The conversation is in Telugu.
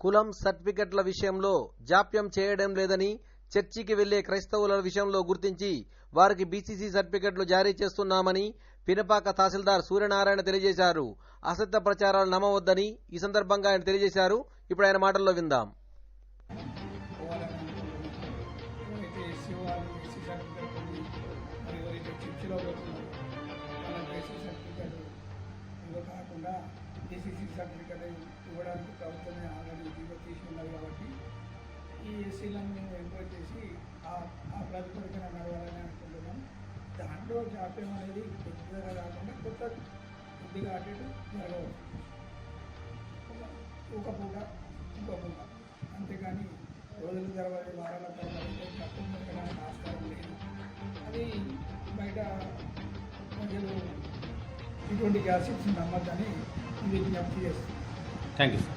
కులం సర్టిఫికెట్ల విషయంలో జాప్యం చేయడం లేదని చర్చికి వెళ్ళే క్రైస్తవుల విషయంలో గుర్తించి వారికి బీసీసీ సర్టిఫికెట్లు జారీ చేస్తున్నామని పినపాక తహసీల్దార్ సూర్యనారాయణ తెలియజేశారు. అసత్య ప్రచారాలు నమ్మవద్దని ఈ సందర్భంగా ఆయన తెలియజేశారు. ఇప్పుడు ఆయన మాటల్లో విందాం. పోవాలని అనుకుంటున్నాను ఎవరైతే ఎస్సీలను మేము ఎంక్వైరీ చేసి ఆ ఆ నడవాలని అనుకుంటున్నాం. దాంట్లో జాప్యం అనేది కొద్దిగా కాకుండా కొత్త కొద్దిగా అటు జరగవచ్చు. ఒక పూట ఇంకో పూట. అంతేకాని రోజుల తర్వాత వారాల తర్వాత తక్కువ పెట్టడానికి ఆస్కారం లేదు. అది బయట ప్రజలు ఇటువంటి గ్యాసెట్స్ నమ్మద్దని విజ్ఞప్తి చేస్తుంది థ్యాంక్ యూ సార్